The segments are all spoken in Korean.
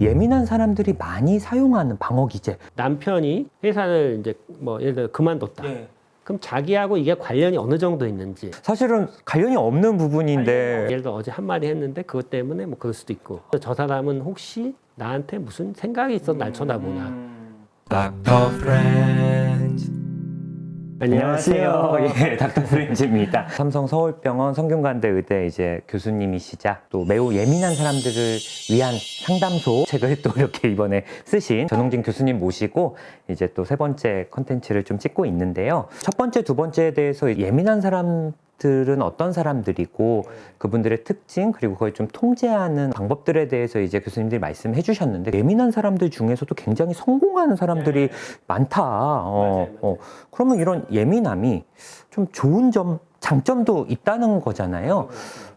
예민한 사람들이 많이 사용하는 방어 기제. 남편이 회사를 이제 뭐 예를 들어 그만뒀다. 그럼 자기하고 이게 관련이 어느 정도 있는지. 사실은 관련이 없는 부분인데 예를 들어 어제 한 마디 했는데 그것 때문에 뭐 그럴 수도 있고 저 사람은 혹시 나한테 무슨 생각이 있어 날 쳐다보나. Doctor Friends. 안녕하세요. 예, 닥터 스트레인지입니다. 삼성 서울병원 성균관대 의대 이제 교수님이시자 또 매우 예민한 사람들을 위한 상담소 책을 또 이렇게 이번에 쓰신 전홍진 교수님 모시고 이제 또 세 번째 컨텐츠를 좀 찍고 있는데요. 첫 번째, 두 번째에 대해서 예민한 사람 들은 어떤 사람들이고 그분들의 특징 그리고 그걸 좀 통제하는 방법들에 대해서 이제 교수님들이 말씀해 주셨는데 예민한 사람들 중에서도 굉장히 성공하는 사람들이 많다. 어, 어. 그러면 이런 예민함이 좀 좋은 점, 장점도 있다는 거잖아요.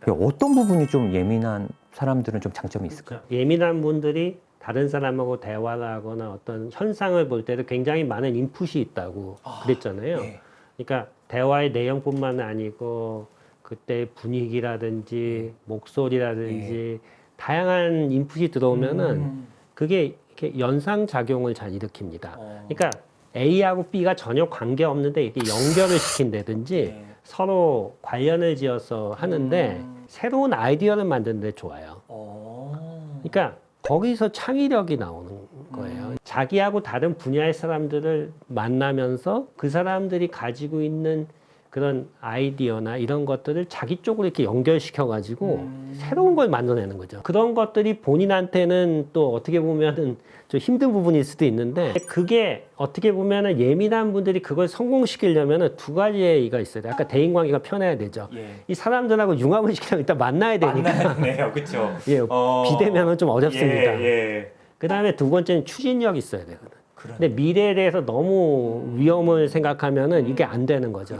어떤 부분이 좀 예민한 사람들은 좀 장점이 있을까요? 예민한 분들이 다른 사람하고 대화를 하거나 어떤 현상을 볼 때도 굉장히 많은 인풋이 있다고 그랬잖아요. 그러니까 대화의 내용뿐만 아니고 그때 분위기라든지 목소리라든지 다양한 인풋이 들어오면은 그게 이렇게 연상 작용을 잘 일으킵니다. 그러니까 A하고 B가 전혀 관계 없는데 이렇게 연결을 시킨다든지 서로 관련을 지어서 하는데 새로운 아이디어를 만드는데 좋아요. 그러니까 거기서 창의력이 나오는 거예요. 자기하고 다른 분야의 사람들을 만나면서 그 사람들이 가지고 있는 그런 아이디어나 이런 것들을 자기 쪽으로 이렇게 연결시켜 가지고 새로운 걸 만들어내는 거죠. 그런 것들이 본인한테는 또 어떻게 보면은 좀 힘든 부분일 수도 있는데 그게 어떻게 보면은 예민한 분들이 그걸 성공시키려면은 두 가지의 이가 있어요. 아까 대인 관계가 편해야 되죠. 이 사람들하고 융합을 시키려면 일단 만나야 되니까 되네요, 그렇죠. 예, 비대면은 좀 어렵습니다. 예. 그 다음에 두 번째는 추진력이 있어야 되거든. 근데 미래에 대해서 너무 위험을 생각하면은 이게 안 되는 거죠.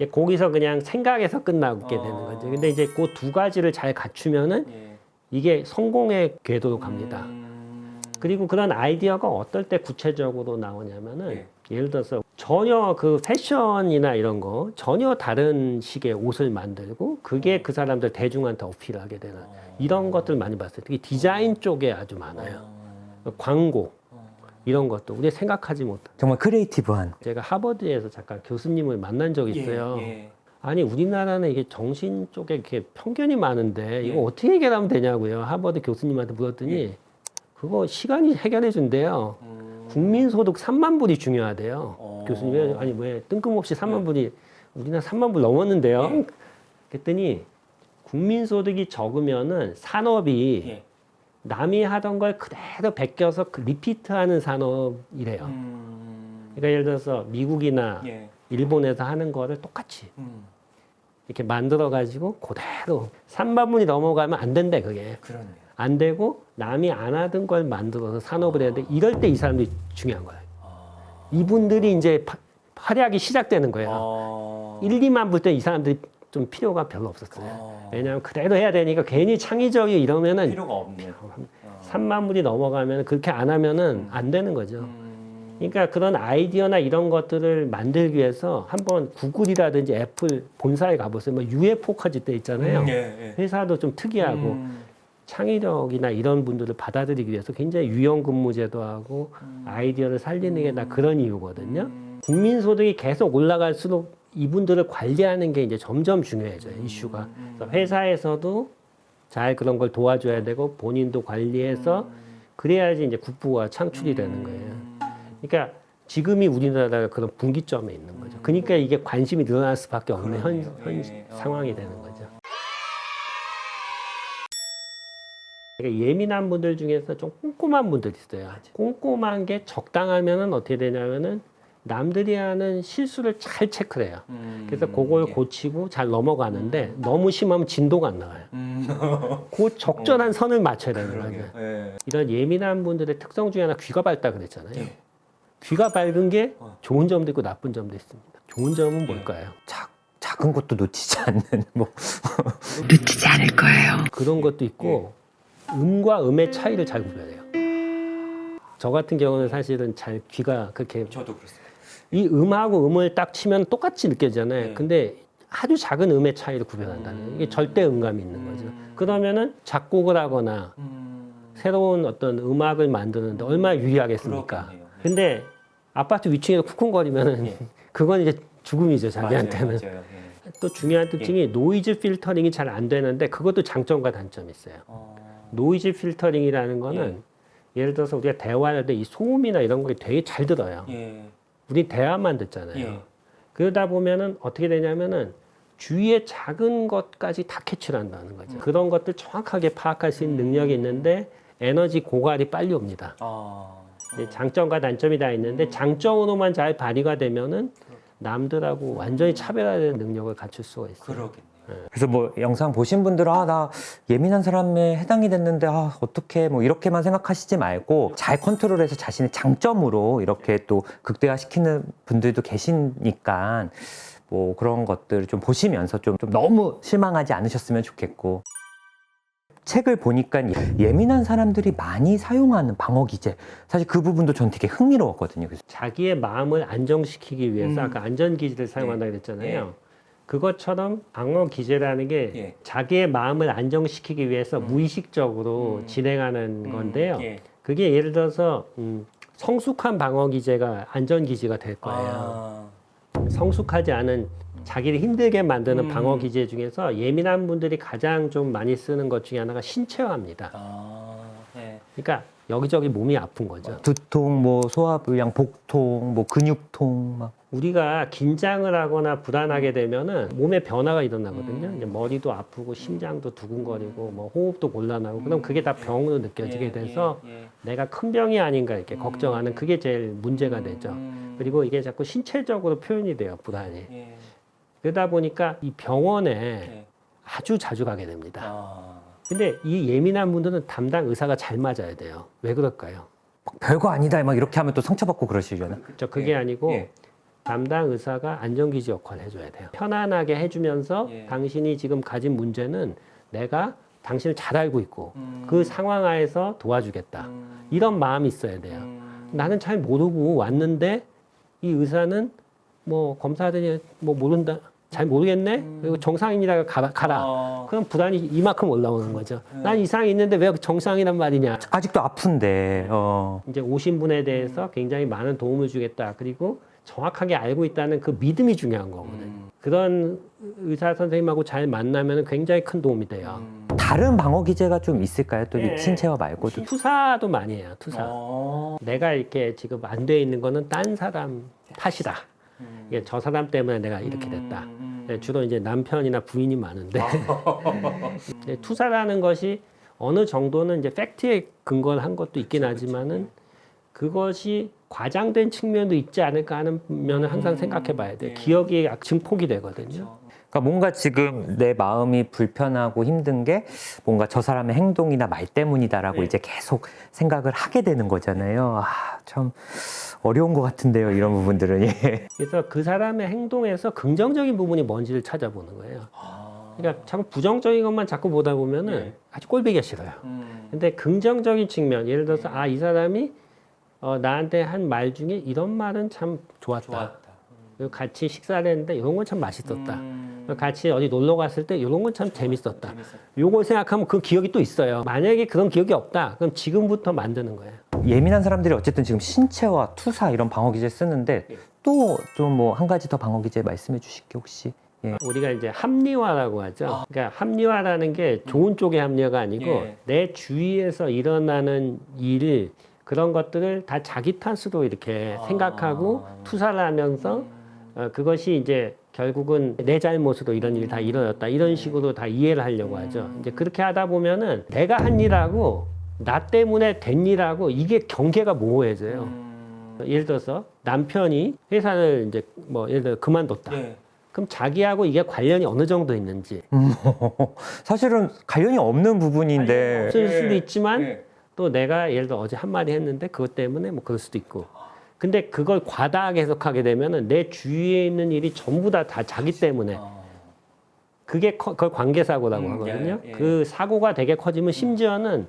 예, 거기서 그냥 생각에서 끝나게 되는 거죠. 근데 이제 그 두 가지를 잘 갖추면은 이게 성공의 궤도로 갑니다. 그리고 그런 아이디어가 어떨 때 구체적으로 나오냐면은 예를 들어서 전혀 그 패션이나 이런 거 전혀 다른 식의 옷을 만들고 그게 그 사람들 대중한테 어필하게 되는 이런 것들 많이 봤어요. 특히 디자인 쪽에 아주 많아요. 광고 이런 것도 우리가 생각하지 못한. 정말 크리에이티브한. 제가 하버드에서 잠깐 교수님을 만난 적이 있어요. 아니 우리나라는 이게 정신 쪽에 이렇게 편견이 많은데 이거 어떻게 해결하면 되냐고요. 하버드 교수님한테 물었더니 그거 시간이 해결해 준대요. 국민소득 3만 불이 중요하대요. 교수님이 아니 왜 뜬금없이 3만 불이 우리나라 3만 불 넘었는데요. 그랬더니 국민소득이 적으면은 산업이 남이 하던 걸 그대로 베껴서 그 리피트하는 산업이래요. 그러니까 예를 들어서 미국이나 일본에서 하는 거를 똑같이 이렇게 만들어 가지고 그대로 3만 분이 넘어가면 안 된대 그게. 안 되고 남이 안 하던 걸 만들어서 산업을 해야 돼. 이럴 때 이 사람들이 중요한 거예요 이분들이 이제 파- 활약이 시작되는 거예요. 1, 2만 불때이 사람들이 좀 필요가 별로 없었어요 왜냐하면 그대로 해야 되니까 괜히 창의적이 이러면은 필요가 없는. 3만 불이 넘어가면 그렇게 안 하면은 안 되는 거죠. 그러니까 그런 아이디어나 이런 것들을 만들기 위해서 한번 구글이라든지 애플 본사에 가보세요. 뭐 UFO까지 때 있잖아요. 회사도 좀 특이하고 창의력이나 이런 분들을 받아들이기 위해서 굉장히 유연 근무 제도 하고 아이디어를 살리는 게다 그런 이유거든요. 국민소득이 계속 올라갈수록 이분들을 관리하는 게 이제 점점 중요해져요, 이슈가. 그래서 회사에서도 잘 그런 걸 도와줘야 되고 본인도 관리해서 그래야지 이제 국부가 창출이 되는 거예요. 그러니까 지금이 우리나라가 그런 분기점에 있는 거죠. 그러니까 이게 관심이 늘어날 수밖에 없는 현, 현 상황이 되는 거죠. 그러니까 예민한 분들 중에서 좀 꼼꼼한 분들이 있어요. 꼼꼼한 게 적당하면은 어떻게 되냐면은 남들이 하는 실수를 잘 체크를 해요. 그래서 그걸 고치고 잘 넘어가는데 너무 심하면 진도가 안 나와요. 그 적절한 선을 맞춰야 되는 거죠. 이런 예민한 분들의 특성 중에 하나 귀가 밝다 그랬잖아요. 귀가 밝은 게 좋은 점도 있고 나쁜 점도 있습니다. 좋은 점은 뭘까요? 작, 작은 것도 놓치지 않는 뭐 놓치지 않을 거예요. 그런 것도 있고 음과 음의 차이를 잘 구별해요. 저 같은 경우는 사실은 잘 귀가 그렇게 저도 그렇습니다. 이 음하고 음을 딱 치면 똑같이 느껴지잖아요. 근데 아주 작은 음의 차이를 구별한다는 이게 절대 음감이 있는 거죠. 그러면은 작곡을 하거나 새로운 어떤 음악을 만드는데 얼마나 유리하겠습니까? 그렇겠네요. 네. 근데 아파트 위층에서 쿵쿵거리면은 예. 그건 이제 죽음이죠 자기한테는. 맞아요, 맞아요. 예. 또 중요한 특징이 노이즈 필터링이 잘 안 되는데 그것도 장점과 단점이 있어요. 어, 노이즈 필터링이라는 거는 예 를 들어서 우리가 대화할 때 이 소음이나 이런 거 되게 잘 들어요. 예. 우리 대화만 듣잖아요. 예. 그러다 보면은 어떻게 되냐면은 주위의 작은 것까지 다 캐치를 한다는 거죠. 그런 것들 정확하게 파악할 수 있는 능력이 있는데 에너지 고갈이 빨리 옵니다. 아, 이제 장점과 단점이 다 있는데 장점으로만 잘 발휘가 되면은 남들하고 완전히 차별화되는 능력을 갖출 수가 있어요. 그러겠네요. 그래서 뭐 영상 보신 분들은 아 나 예민한 사람에 해당이 됐는데 아 어떻게 뭐 이렇게만 생각하시지 말고 잘 컨트롤해서 자신의 장점으로 이렇게 또 극대화시키는 분들도 계시니까 뭐 그런 것들을 좀 보시면서 좀, 좀 너무 실망하지 않으셨으면 좋겠고 책을 보니까 예- 예민한 사람들이 많이 사용하는 방어 기제 사실 그 부분도 전 되게 흥미로웠거든요. 그래서 자기의 마음을 안정시키기 위해서 음. 아까 안전 기제를 사용한다 그랬잖아요. 그것처럼 방어 기제라는 게 예. 자기의 마음을 안정시키기 위해서 음. 무의식적으로 음. 진행하는 건데요. 예. 그게 예를 들어서 음, 성숙한 방어 기제가 안전 기제가 될 거예요. 아, 성숙하지 않은 자기를 힘들게 만드는 음. 방어 기제 중에서 예민한 분들이 가장 좀 많이 쓰는 것 중에 하나가 신체화입니다. 아, 네. 그러니까 여기저기 몸이 아픈 거죠. 두통, 뭐 소화불량, 복통, 뭐 근육통 막 우리가 긴장을 하거나 불안하게 되면은 몸에 변화가 일어나거든요. 음. 이제 머리도 아프고 심장도 두근거리고 뭐 호흡도 곤란하고 그럼 그게 다 병으로 느껴지게 예, 돼서 예, 예. 내가 큰 병이 아닌가 이렇게 음. 걱정하는 그게 제일 문제가 되죠. 음, 그리고 이게 자꾸 신체적으로 표현이 돼요, 불안이. 예, 그러다 보니까 이 병원에 예. 아주 자주 가게 됩니다. 아, 근데 이 예민한 분들은 담당 의사가 잘 맞아야 돼요. 왜 그럴까요? 막 별거 아니다 막 이렇게 하면 또 상처받고 그러시려나? 저 그게 예, 아니고 예. 담당 의사가 안전기지 역할을 해줘야 돼요. 편안하게 해주면서 예. 당신이 지금 가진 문제는 내가 당신을 잘 알고 있고 음, 그 상황 하에서 도와주겠다. 음, 이런 마음이 있어야 돼요. 음, 나는 잘 모르고 왔는데 이 의사는 뭐 검사하더니 뭐 모른다. 잘 모르겠네? 그리고 정상인이라고 가라. 가라. 어, 그럼 불안이 이만큼 올라오는 거죠. 난 이상이 있는데 왜 정상이란 말이냐. 아직도 아픈데 어, 이제 오신 분에 대해서 굉장히 많은 도움을 주겠다. 그리고 정확하게 알고 있다는 그 믿음이 중요한 거거든요. 음. 그런 의사 선생님하고 잘 만나면 굉장히 큰 도움이 돼요. 다른 방어 기제가 좀 있을까요? 또 예. 이 신체화 말고도 투사도 많이 해요. 투사. 어, 내가 이렇게 지금 안 돼 있는 거는 딴 사람 탓이다. 음, 이게 저 사람 때문에 내가 이렇게 됐다. 음, 네, 주로 이제 남편이나 부인이 많은데 아. 네, 투사라는 것이 어느 정도는 이제 팩트에 근거를 한 것도 있긴 하지만은 그것이 과장된 측면도 있지 않을까 하는 면을 항상 생각해 봐야 돼요. 네. 기억이 증폭이 되거든요. 그 러니까 뭔가 지금 내 마음이 불편하고 힘든 게 뭔가 저 사람의 행동이나 말 때문이다라고 네. 이제 계속 생각을 하게 되는 거잖아요. 아, 참 어려운 것 같은데요, 이런 부분들은. 예. 그래서 그 사람의 행동에서 긍정적인 부분이 뭔지를 찾아보는 거예요. 그러니까 자꾸 부정적인 것만 자꾸 보다 보면은 네. 아주 꼴보기가 싫어요. 음, 근데 긍정적인 측면, 예를 들어서 아 이 사람이 어, 나한테 한 말 중에 이런 말은 참 좋았다. 그리고 같이 식사를 했는데 이런 건 참 맛있었다. 음, 같이 어디 놀러 갔을 때 이런 건참 재밌었다. 요걸 생각하면 그 기억이 또 있어요. 만약에 그런 기억이 없다. 그럼 지금부터 만드는 거예요. 예민한 사람들이 어쨌든 지금 신체와 투사 이런 방어 기제 쓰는데 예. 또좀 뭐 한 가지 더 방어 기제 말씀해 주실게요, 혹시? 예. 우리가 이제 합리화라고 하죠. 그러니까 합리화라는 게 좋은 쪽의 합리화가 아니고 예. 내 주위에서 일어나는 일 그런 것들을 다 자기 탓으로 이렇게 아. 생각하고 투사를 하면서 어, 그것이 이제 결국은 내 잘못으로 이런 일이 다 일어났다 이런 식으로 다 이해를 하려고 하죠. 이제 그렇게 하다 보면은 내가 한 일하고 나 때문에 된 일하고 이게 경계가 모호해져요. 예를 들어서 남편이 회사를 이제 뭐 예를 들어 그만뒀다. 예. 그럼 자기하고 이게 관련이 어느 정도 있는지 사실은 관련이 없는 부분인데 없을 수도 있지만 예. 또 내가 예를 들어 어제 한 마디 했는데 그것 때문에 뭐 그럴 수도 있고 근데 그걸 과다하게 해석하게 되면은 내 주위에 있는 일이 전부 다 다 자기 때문에. 어. 그게 커- 그걸 관계사고라고 음, 하거든요. 예, 예. 그 사고가 되게 커지면 심지어는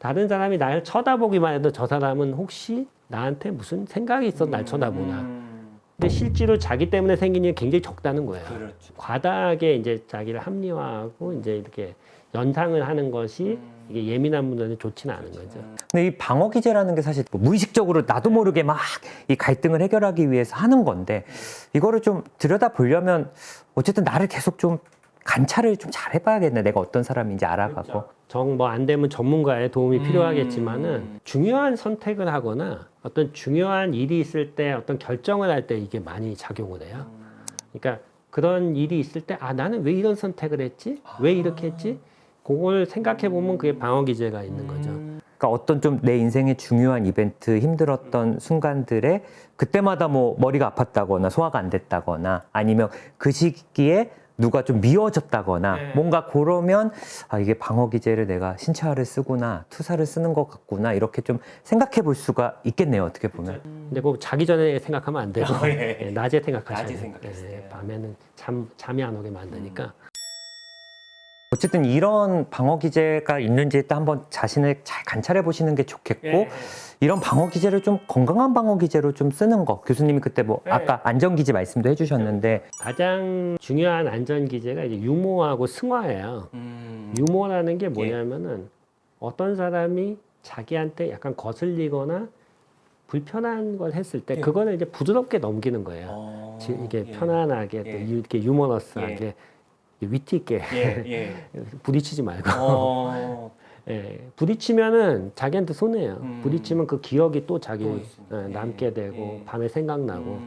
다른 사람이 날 쳐다보기만 해도 저 사람은 혹시 나한테 무슨 생각이 있어? 날 쳐다보나. 음, 근데 실제로 자기 때문에 생긴 일이 굉장히 적다는 거예요. 그렇죠. 과다하게 이제 자기를 합리화하고 이제 이렇게 연상을 하는 것이 이게 예민한 분들은 좋지는 않은 거죠. 근데 이 방어 기제라는 게 사실 뭐 무의식적으로 나도 모르게 막 이 갈등을 해결하기 위해서 하는 건데 이거를 좀 들여다 보려면 어쨌든 나를 계속 좀 관찰을 좀 잘 해봐야겠네. 내가 어떤 사람인지 알아가고. 정뭐안 되면 전문가의 도움이 필요하겠지만은 중요한 선택을 하거나 어떤 중요한 일이 있을 때 어떤 결정을 할 때 이게 많이 작용을 해요. 그러니까 그런 일이 있을 때 아 나는 왜 이런 선택을 했지? 왜 이렇게 했지? 그걸 생각해 보면 그게 방어 기제가 있는 거죠. 그러니까 어떤 좀 내 인생의 중요한 이벤트, 힘들었던 순간들에 그때마다 뭐 머리가 아팠다거나 소화가 안 됐다거나 아니면 그 시기에 누가 좀 미워졌다거나 뭔가 그러면 아 이게 방어 기제를 내가 신체화를 쓰구나 투사를 쓰는 것 같구나 이렇게 좀 생각해 볼 수가 있겠네요 어떻게 보면. 근데 그 자기 전에 생각하면 안 되고 예. 예, 낮에 생각하셔야 낮에 돼요. 생각했어요. 예, 밤에는 잠 잠이 안 오게 만드니까 어쨌든 이런 방어 기제가 있는지 또 한번 자신을 잘 관찰해 보시는 게 좋겠고 이런 방어 기제를 좀 건강한 방어 기제로 좀 쓰는 거. 교수님이 그때 뭐 아까 안전 기제 말씀도 해주셨는데. 가장 중요한 안전 기제가 이제 유모하고 승화예요. 유모라는 게 뭐냐면은 어떤 사람이 자기한테 약간 거슬리거나 불편한 걸 했을 때 그거는 이제 부드럽게 넘기는 거예요. 지- 이게 편안하게 또 유- 이렇게 유머러스하게 위트 있게 부딪히지 말고. 예, 부딪히면은 자기한테 손해요. 부딪히면 그 기억이 또 자기 예, 남게 되고 밤에 생각나고.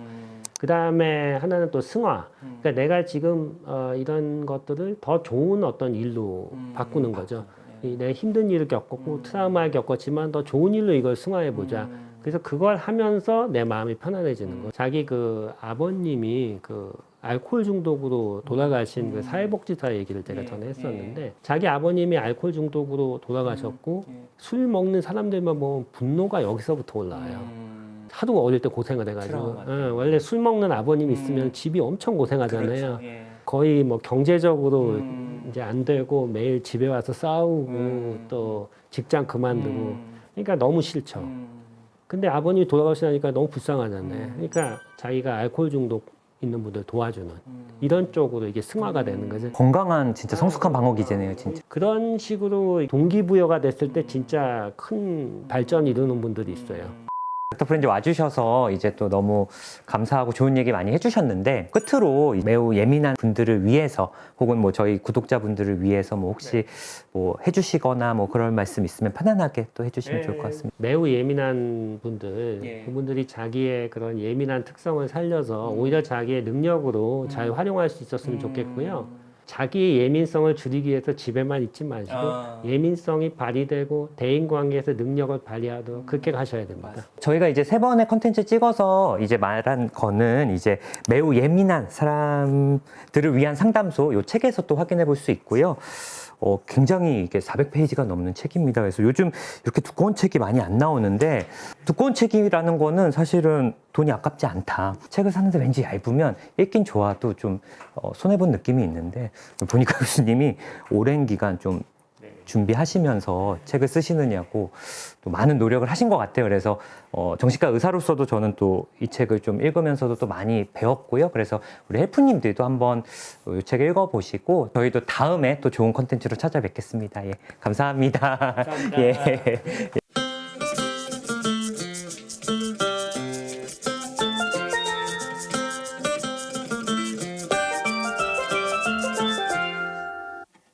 그 다음에 하나는 또 승화. 그러니까 내가 지금 어, 이런 것들을 더 좋은 어떤 일로 바꾸는 거죠. 이 내가 힘든 일을 겪었고 트라우마를 겪었지만 더 좋은 일로 이걸 승화해 보자. 그래서 그걸 하면서 내 마음이 편안해지는 거. 자기 그 아버님이 그 알코올 중독으로 돌아가신 그 사회복지사 얘기를 제가 전에 했었는데 자기 아버님이 알코올 중독으로 돌아가셨고 술 먹는 사람들만 보면 분노가 여기서부터 올라와요. 하도 어릴 때 고생을 해가지고. 예, 원래 술 먹는 아버님 있으면 집이 엄청 고생하잖아요. 거의 뭐 경제적으로 이제 안 되고 매일 집에 와서 싸우고 또 직장 그만두고. 그러니까 너무 싫죠. 근데 아버님이 돌아가시니까 너무 불쌍하잖아요. 그러니까 자기가 알코올 중독 있는 분들 도와주는 이런 쪽으로 이게 승화가 되는 거죠. 건강한 진짜 성숙한 방어 기제네요 진짜 그런 식으로 동기부여가 됐을 때 진짜 큰 발전 이루는 분들이 있어요. 닥터 프렌즈 와주셔서 이제 또 너무 감사하고 좋은 얘기 많이 해주셨는데 끝으로 매우 예민한 분들을 위해서 혹은 뭐 저희 구독자분들을 위해서 뭐 혹시 뭐 해주시거나 뭐 그럴 말씀 있으면 편안하게 또 해주시면 좋을 것 같습니다. 매우 예민한 분들, 그분들이 자기의 그런 예민한 특성을 살려서 오히려 자기의 능력으로 잘 활용할 수 있었으면 좋겠고요. 자기의 예민성을 줄이기 위해서 집에만 있지 마시고 예민성이 발휘되고 대인 관계에서 능력을 발휘하도록 그렇게 가셔야 됩니다. 저희가 이제 세 번의 컨텐츠 찍어서 이제 말한 거는 이제 매우 예민한 사람들을 위한 상담소 요 책에서 또 확인해 볼 수 있고요. 어, 굉장히 이게 400페이지가 넘는 책입니다. 그래서 요즘 이렇게 두꺼운 책이 많이 안 나오는데 두꺼운 책이라는 거는 사실은 돈이 아깝지 않다. 책을 사는데 왠지 얇으면 읽긴 좋아도 좀 어, 손해본 느낌이 있는데 보니까 교수님이 오랜 기간 좀 준비하시면서 책을 쓰시느냐고 또 많은 노력을 하신 것 같아요. 그래서 어, 정신과 의사로서도 저는 또 이 책을 좀 읽으면서도 또 많이 배웠고요. 그래서 우리 헬프님들도 한번 이 책을 읽어보시고 저희도 다음에 또 좋은 컨텐츠로 찾아뵙겠습니다. 예, 감사합니다. 예.